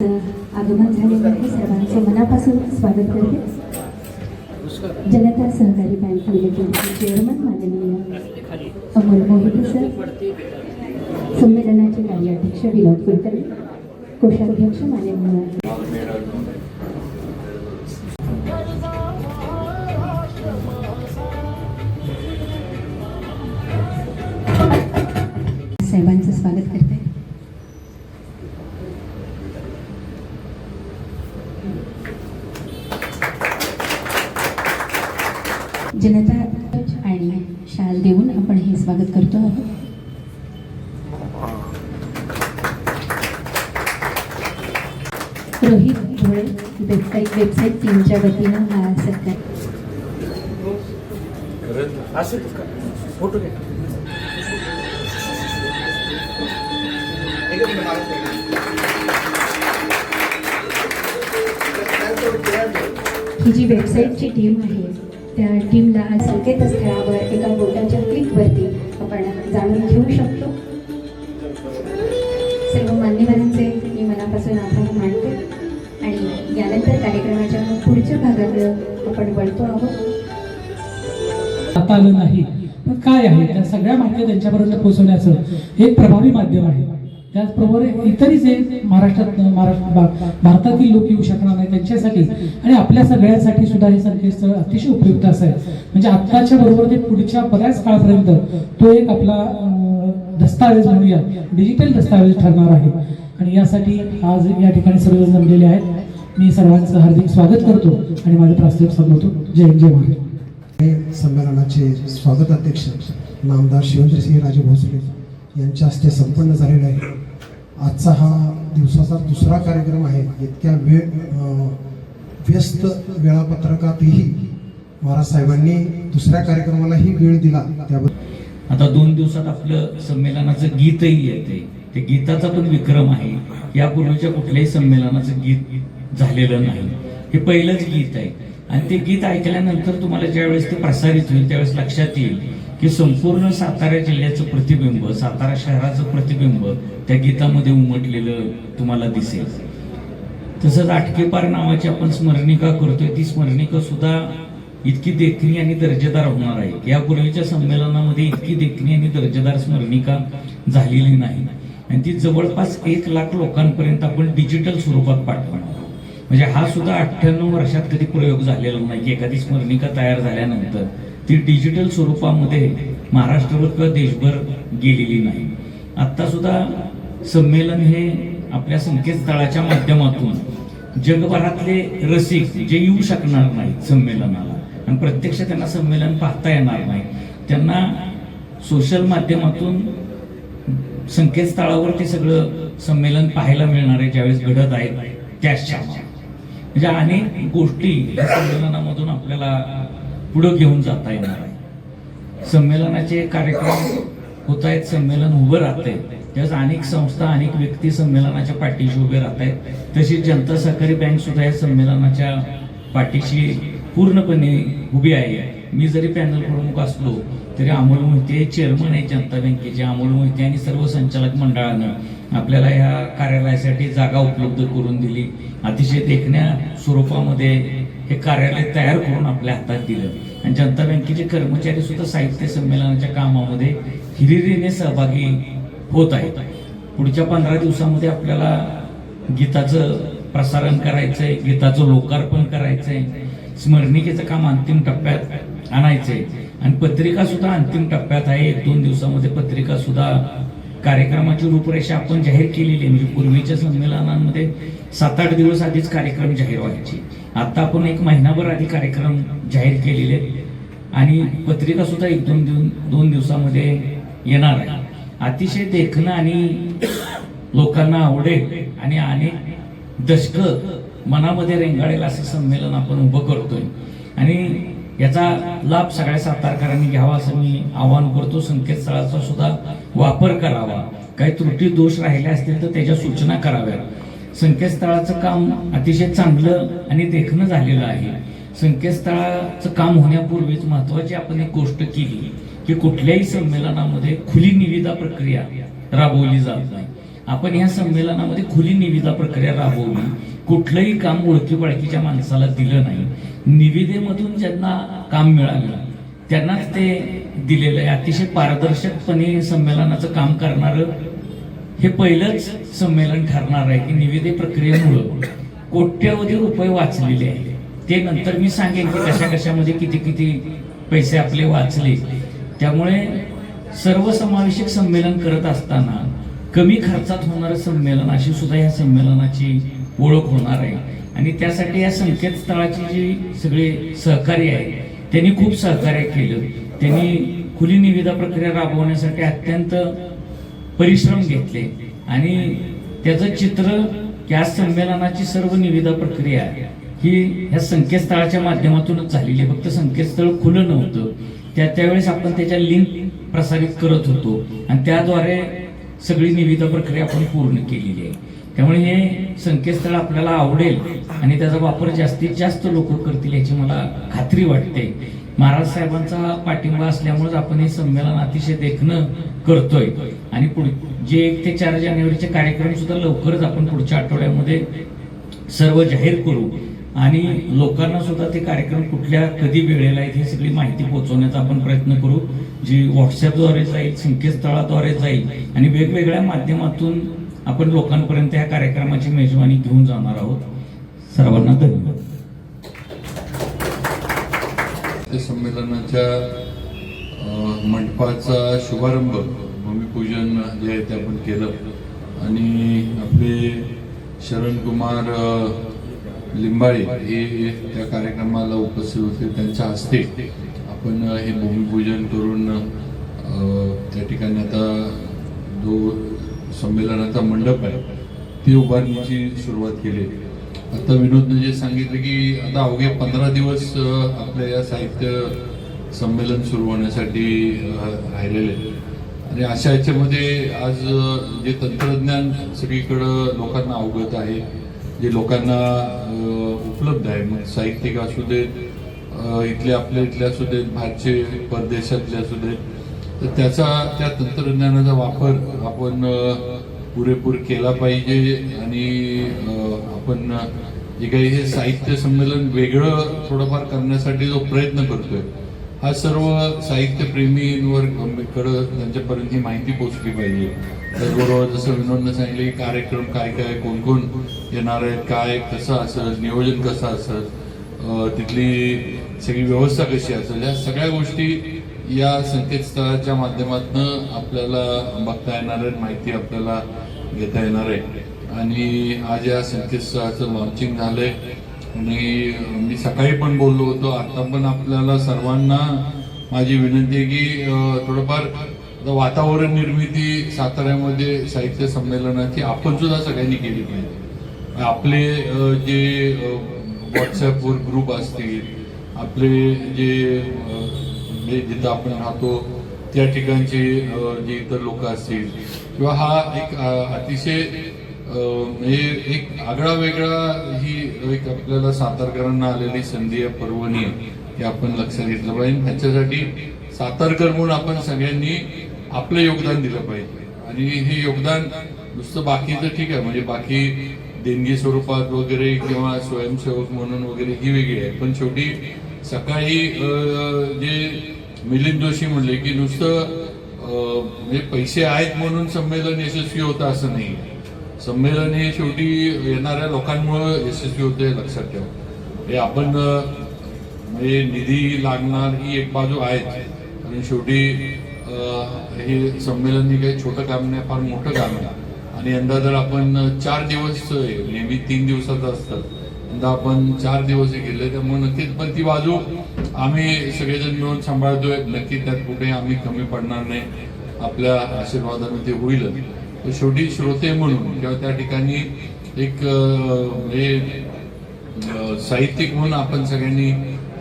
आगमन आहे सर्वांचे स्वागत करते जनता सहकारी बँक लिमिटेडचे माननीय अमोल मोहिते सर संमेलनाचे कार्याध्यक्ष विनोद कुलकर्णी कोषाध्यक्ष माननीय साहेबांचं स्वागत करते. जनता आणि शाल देऊन आपण हे स्वागत करतो आहोत. रोहित धुळे वेबसाईट वेबसाईट टीमच्या वतीनं हा सत्कार फोटो ही जी वेबसाईटची टीम आहे त्या टीमला आज संकेतस्थळावर एका बोटाच्या क्लिकवरती आपण जाणून घेऊ शकतो. सर्व मान्यवरांचे मी मनापासून आभार मानते. आणि यानंतर कार्यक्रमाच्या पुढच्या भागाकडे आपण वळतो आहोत. आता आलं नाही पण काय आहे? त्या सगळ्या माहिती त्यांच्यापर्यंत पोहोचवण्याचं एक प्रभावी माध्यम आहे. त्याचबरोबर इतरही जे महाराष्ट्रात महाराष्ट्र भारतातील लोक येऊ शकणार नाही त्यांच्यासाठी आणि आपल्या सगळ्यांसाठी सुद्धा हे संकेतस्थळ अतिशय उपयुक्त असं आहे. म्हणजे आत्ताच्या बरोबर ते पुढच्या बऱ्याच काळापर्यंत तो एक आपला दस्तावेज म्हणूया डिजिटल दस्तावेज ठरणार आहे. आणि यासाठी आज या ठिकाणी सर्वजण जमलेले आहेत. मी सर्वांचं हार्दिक स्वागत करतो आणि माझे प्रास्ताविक सांगतो जय जय महाराज हे संमेलनाचे स्वागत अध्यक्ष नामदार शिवेंद्रसिंह राजे भोसले यांच्या हस्ते संपन्न झालेला आहे. आजचा हा दिवसाचा दुसरा कार्यक्रम आहे. इतक्या वेळ व्यस्त वेळापत्रकातही महाराज साहेबांनी दुसऱ्या कार्यक्रमालाही वेळ दिला. त्याबद्दल आता दोन दिवसात आपलं संमेलनाचं गीतही येते. ते गीताचा पण विक्रम आहे. यापूर्वीच्या कुठल्याही संमेलनाचं गीत झालेलं नाही. हे पहिलंच गीत आहे. आणि ते गीत ऐकल्यानंतर तुम्हाला ज्यावेळेस ते प्रसारित होईल त्यावेळेस लक्षात येईल की संपूर्ण सातारा जिल्ह्याचं प्रतिबिंब सातारा शहराचं प्रतिबिंब त्या गीतामध्ये उमटलेलं तुम्हाला दिसेल. तसंच आटकेपार नावाची आपण स्मरणिका करतोय. ती स्मरणिका सुद्धा इतकी देखणी आणि दर्जेदार होणार आहे. यापूर्वीच्या संमेलनामध्ये इतकी देखणी आणि दर्जेदार स्मरणिका झालेली नाही. आणि ती जवळपास एक लाख लोकांपर्यंत आपण डिजिटल स्वरूपात पाठवणार आहोत. म्हणजे हा सुद्धा अठ्ठ्याण्णव वर्षात कधी प्रयोग झालेला नाही. की एखादी स्मरणिका तयार झाल्यानंतर ती डिजिटल स्वरूपामध्ये महाराष्ट्रभर किंवा देशभर गेलेली नाही. आत्तासुद्धा संमेलन हे आपल्या संकेतस्थळाच्या माध्यमातून जगभरातले रसिक जे येऊ शकणार नाहीत संमेलनाला आणि प्रत्यक्ष त्यांना संमेलन पाहता येणार नाही त्यांना सोशल माध्यमातून संकेतस्थळावर ते सगळं संमेलन पाहायला मिळणार आहे ज्यावेळेस घडत आहेत त्याच म्हणजे अनेक गोष्टी या संमेलनामधून आपल्याला पुढं घेऊन जाता येणार आहे. संमेलनाचे कार्यक्रम होत आहेत संमेलन उभं राहत आहे त्यावेळेस अनेक संस्था अनेक व्यक्ती संमेलनाच्या पाठीशी उभे राहत आहेत तशीच जनता सहकारी बँक सुद्धा या संमेलनाच्या पाठीशी पूर्णपणे उभी आहे. मी जरी पॅनल प्रमुख असलो तरी अमोल मोहिते चेअरमन आहे जनता बँकेचे. अमोल मोहिते आणि सर्व संचालक मंडळानं. आपल्याला या कार्यालयासाठी जागा उपलब्ध करून दिली. अतिशय देखण्या स्वरूपामध्ये हे कार्यालय तयार करून आपल्या हातात दिलं. आणि जनता बँकेचे कर्मचारी सुद्धा साहित्य संमेलनाच्या कामामध्ये हिरिरीने सहभागी होत आहेत. पुढच्या पंधरा दिवसामध्ये आपल्याला गीताचं प्रसारण करायचं आहे गीताचं लोकार्पण करायचं आहे स्मरणिकेचं काम अंतिम टप्प्यात आणायचं आहे आणि पत्रिका सुद्धा अंतिम टप्प्यात आहे. एक दोन दिवसामध्ये पत्रिका सुद्धा कार्यक्रमाची रूपरेषा आपण जाहीर केलेली आहे. म्हणजे पूर्वीच्या संमेलनांमध्ये सात आठ दिवस आधीच कार्यक्रम जाहीर व्हायची. आता आपण एक महिनाभर आधी कार्यक्रम जाहीर केलेले आहेत. आणि पत्रिका सुद्धा एक दोन दिवस दोन दिवसामध्ये येणार आहे. अतिशय देखणं आणि लोकांना आवडेल आणि अनेक दशक मनामध्ये रेंगाळेल असं संमेलन आपण उभं करतोय. आणि याचा लाभ सगळ्या सातारकरांनी घ्यावा असं मी आवाहन करतो. संकेतस्थळाचा सुद्धा वापर करावा. काही त्रुटी दोष राहिले असतील तर त्याच्या सूचना कराव्यात. संकेतस्थळाचं काम अतिशय चांगलं आणि देखणं झालेलं आहे. संकेतस्थळाचं काम होण्यापूर्वीच महत्वाची आपण एक गोष्ट केली की कुठल्याही संमेलनामध्ये खुली निविदा प्रक्रिया राबवली जात नाही. आपण ह्या संमेलनामध्ये खुली निविदा प्रक्रिया राबवली कुठलंही काम ओळखी पळखीच्या माणसाला दिलं नाही. निविदेमधून ज्यांना काम मिळालं त्यांनाच ते दिलेलं आहे. अतिशय पारदर्शकपणे संमेलनाचं काम करणारं हे पहिलंच संमेलन ठरणार आहे की निविदे प्रक्रियेमुळं कोट्यवधी रुपये वाचलेले आहे ते नंतर मी सांगेन की कशा कशामध्ये किती किती पैसे आपले वाचले. त्यामुळे सर्वसमावेशक संमेलन करत असताना कमी खर्चात होणारं संमेलन अशी सुद्धा या संमेलनाची ओळख होणार आहे. आणि त्यासाठी या संकेतस्थळाची जी सगळे सहकार्य आहे त्यांनी खूप सहकार्य केलं. त्यांनी खुली निविदा प्रक्रिया राबवण्यासाठी अत्यंत परिश्रम घेतले. आणि त्याचं चित्र या संमेलनाची सर्व निविदा प्रक्रिया ही ह्या संकेतस्थळाच्या माध्यमातूनच झालेली आहे. फक्त संकेतस्थळ खुलं नव्हतं. त्या त्यावेळेस आपण त्याच्या लिंक प्रसारित करत होतो. आणि त्याद्वारे सगळी निविदा प्रक्रिया आपण पूर्ण केलेली आहे. त्यामुळे हे संकेतस्थळ आपल्याला आवडेल आणि त्याचा वापर जास्तीत जास्त लोक करतील याची मला खात्री वाटते. महाराज साहेबांचा पाठिंबा असल्यामुळेच आपण हे संमेलन अतिशय देखणं करतोय. आणि पुढ जे एक ते चार जानेवारीचे कार्यक्रम सुद्धा लवकरच आपण पुढच्या आठवड्यामध्ये सर्व जाहीर करू. आणि लोकांना सुद्धा ते कार्यक्रम कुठल्या कधी वेळेला आहेत हे सगळी माहिती पोहोचवण्याचा आपण प्रयत्न करू. जी व्हॉट्सअपद्वारे जाईल संकेतस्थळाद्वारे जाईल आणि वेगवेगळ्या माध्यमातून आपण लोकांपर्यंत या कार्यक्रमाची मेजवानी घेऊन जाणार आहोत. सर्वांना धन्यवाद. संमेलनाच्या मंडपाचा शुभारंभ भूमिपूजन जे आहे ते आपण केलं. आणि आपले शरण कुमार लिंबाळे हे त्या कार्यक्रमाला उपस्थित होते. त्यांच्या हस्ते आपण हे भूमिपूजन करून त्या ठिकाणी आता जो संमेलनाचा मंडप आहे ती उभारणीची सुरुवात केली आता विनोदने जे सांगितलं की आता अवघे पंधरा दिवस आपल्या या साहित्य संमेलन सुरू होण्यासाठी राहिलेले आहेत. आणि अशा याच्यामध्ये आज जे तंत्रज्ञान सगळीकडं लोकांना अवगत आहे जे लोकांना उपलब्ध आहे मग साहित्यिक असू देत इथले आपल्या इथले असू देत बाहेरचे परदेशातले असू देत तर त्याचा त्या तंत्रज्ञानाचा वापर आपण पुरेपूर केला पाहिजे आणि आपण जे काही हे साहित्य संमेलन वेगळं थोडंफार करण्यासाठी जो प्रयत्न करतोय हा सर्व साहित्यप्रेमींवर कडं त्यांच्यापर्यंत ही माहिती पोचली पाहिजे. त्याचबरोबर जसं विनोदनं सांगितलं की कार्यक्रम काय काय कोण कोण येणार आहेत काय कसं असं नियोजन कसं असं तिथली सगळी व्यवस्था कशी असेल या सगळ्या गोष्टी या संकेतस्थळाच्या माध्यमातून आपल्याला बघता येणार आहे माहिती आपल्याला घेता येणार आहे. आणि आज या संकेतस्थळाचं लॉन्चिंग झालंय. आणि मी सकाळी पण बोललो होतो. आता पण आपल्याला सर्वांना माझी विनंती आहे की थोडंफार वातावरण निर्मिती साताऱ्यामध्ये साहित्य संमेलनाची आपण सुद्धा सगळ्यांनी केली पाहिजे. आपले जे व्हॉट्सॲपवर ग्रुप असतील आपले जे म्हणजे जिथं आपण राहतो त्या ठिकाणचे जे इतर लोक असतील किंवा हा एक अतिशय म्हणजे एक आगळा वेगळा ही एक आपल्याला सातारकरांना आलेली संधी आहे पर्वणी हे आपण लक्षात घेतलं पाहिजे. ह्याच्यासाठी सातारकर म्हणून आपण सगळ्यांनी आपलं योगदान दिलं पाहिजे. आणि हे योगदान नुसतं बाकीचं ठीक आहे म्हणजे बाकी देणगी स्वरूपात वगैरे किंवा स्वयंसेवक म्हणून वगैरे ही वेगळी आहे. पण शेवटी सकाळी जे मिलिंद जोशी म्हणले की नुसतं म्हणजे पैसे आहेत म्हणून संमेलन यशस्वी होतं असं नाही. संमेलन हे शेवटी येणाऱ्या लोकांमुळं यशस्वी होते लक्षात ठेवा. हे आपण म्हणजे निधी लागणार ही एक बाजू आहेच. आणि शेवटी हे संमेलन हे काही छोटं काम नाही फार मोठं काम आहे. आणि यंदा जर आपण चार दिवस नेहमी तीन दिवसाचं असतं यंदा आपण चार दिवस हे केले त्यामुळे नक्कीच पण ती बाजू आम्ही सगळेजण मिळून सांभाळतोय. नक्की त्यात कुठे आम्ही कमी पडणार नाही. आपल्या आशीर्वादाने ते होईल. तर शेवटी श्रोते म्हणून किंवा त्या ठिकाणी एक हे साहित्यिक म्हणून आपण सगळ्यांनी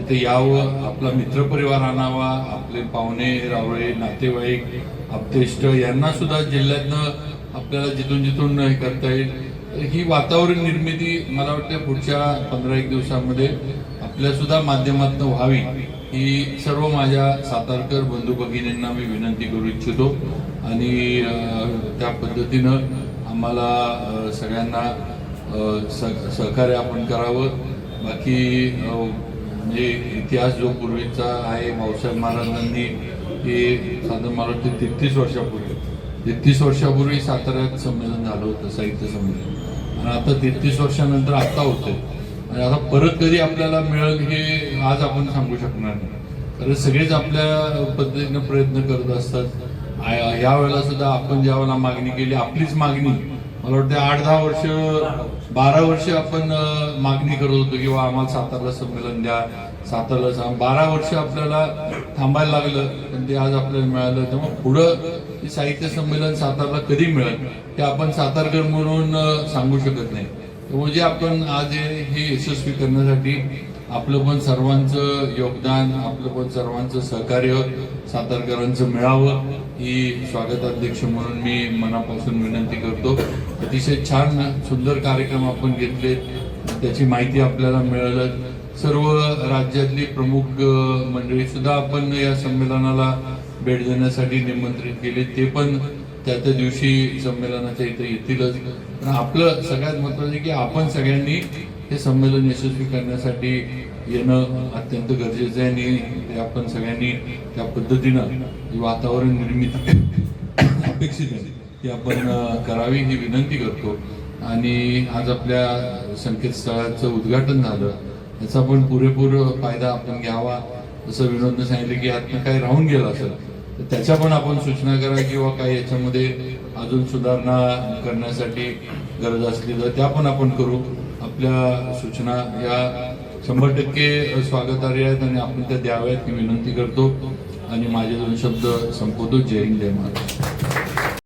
इथे यावं आपला मित्रपरिवार आणावा आपले पाहुणे रावळे नातेवाईक आपतेष्ट यांना सुद्धा जिल्ह्यातनं आपल्याला जिथून जिथून हे करता येईल. ही वातावरण निर्मिती मला वाटतं पुढच्या पंधरा एक दिवसामध्ये आपल्यासुद्धा माध्यमातून व्हावी ही सर्व माझ्या सातारकर बंधू भगिनींना मी विनंती करू इच्छितो. आणि त्या पद्धतीनं आम्हाला सगळ्यांना सहकार्य आपण करावं. बाकी म्हणजे इतिहास जो पूर्वीचा आहे भाऊसाहेब महाराजांनी हे साधारण मला वाटतं तेहतीस वर्षापूर्वी तेहतीस वर्षापूर्वी साताऱ्यात संमेलन झालं होतं साहित्य संमेलन. आता तेहतीस वर्षानंतर आत्ता होतंय. आणि आता परत कधी आपल्याला मिळेल हे आज आपण सांगू शकणार नाही. कारण सगळेच आपल्या पद्धतीनं प्रयत्न करत असतात. ह्या वेळेला सुद्धा आपण ज्या वेळेला मागणी केली आपलीच मागणी मला वाटतं आठ दहा वर्ष बारा वर्ष आपण मागणी करत होतो किंवा आम्हाला सातारला संमेलन द्या. सातारला सांग बारा वर्ष आपल्याला थांबायला लागलं पण ते आज आपल्याला मिळालं. त्यामुळे पुढं ते साहित्य संमेलन सातारला कधी मिळेल ते आपण सातारकर म्हणून सांगू शकत नाही. त्यामुळे जे आपण आज हे हे यशस्वी करण्यासाठी आपलं पण सर्वांचं योगदान आपलं पण सर्वांचं सहकार्य सातारकरांचं मिळावं ही स्वागताध्यक्ष म्हणून मी मनापासून विनंती करतो. अतिशय छान सुंदर कार्यक्रम आपण घेतले. त्याची माहिती आपल्याला मिळालं. सर्व राज्यातली प्रमुख मंडळी सुद्धा आपण या संमेलनाला भेट देण्यासाठी निमंत्रित केले. ते पण त्या त्या दिवशी संमेलनाच्या इथे येतीलच. पण आपलं सगळ्यात महत्वाचं आहे की आपण सगळ्यांनी हे संमेलन यशस्वी करण्यासाठी येणं अत्यंत गरजेचं आहे आणि ते आपण सगळ्यांनी त्या पद्धतीनं वातावरण निर्मिती अपेक्षित आहे ती आपण करावी ही विनंती करतो. आणि आज आपल्या संकेतस्थळाचं उद्घाटन झालं याचा पण पुरेपूर फायदा आपण घ्यावा जसं विनोदनं सांगितलं की यातनं काही राहून गेलं असेल तर त्याच्या पण आपण सूचना करा किंवा काही याच्यामध्ये अजून सुधारणा करण्यासाठी गरज असली तर त्या पण आपण करू. आपल्या सूचना या शंभर टक्के स्वागतार्ह आहेत आणि आपण त्या द्याव्यात ही विनंती करतो. आणि माझे दोन शब्द संपवतो. जय हिंद जय महाराज